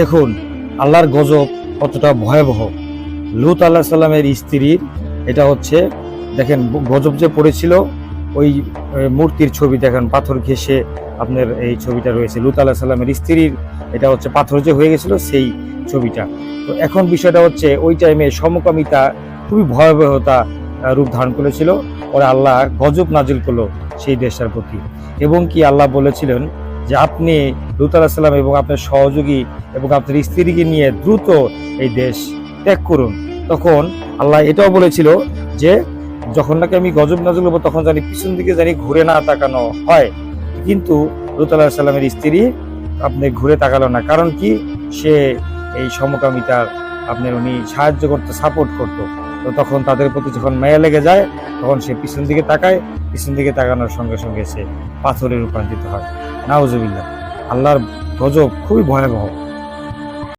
দেখুন, আল্লাহর গজব কতটা ভয়াবহ। লুত আল্লাহ সাল্লামের স্ত্রীর এটা হচ্ছে, দেখেন, গজব যে পড়েছিল, ওই মূর্তির ছবি, দেখেন, পাথর ঘেসে আপনার এই ছবিটা রয়েছে। লুত আল্লাহ সাল্লামের স্ত্রীর, এটা হচ্ছে পাথর যে হয়ে গেছিল, সেই ছবিটা। তো এখন বিষয়টা হচ্ছে, ওই টাইমে সমকামিতা খুবই ভয়াবহতা রূপ ধারণ করেছিল। ওরা আল্লাহ গজব নাজিল করল সেই দেশটার প্রতি। এবং কি আল্লাহ বলেছিলেন যে আপনি লুত আলাহ সাল্লাম এবং আপনার সহযোগী এবং আপনার স্ত্রীকে নিয়ে দ্রুত এই দেশ ত্যাগ করুন। তখন আল্লাহ এটাও বলেছিল যে, যখন নাকি আমি গজব নাজল হব, তখন জানি পিছন দিকে জানি ঘুরে না তাকানো হয়। কিন্তু লুত আলাহ সাল্লামের স্ত্রী আপনি ঘুরে তাকালো না। কারণ কি? সে এই সমকামিতার আপনার উনি সাহায্য করতো সাপোর্ট করতো। তো তখন তাদের প্রতি যখন মায়া লেগে যায়, তখন সে পিছন দিকে তাকায়, পিছন দিকে তাকানোর সঙ্গে সঙ্গে সে পাথরে রূপান্তরিত হয়। নাউজুবিল্লাহ, আল্লাহর গজব খুবই ভয়াবহ।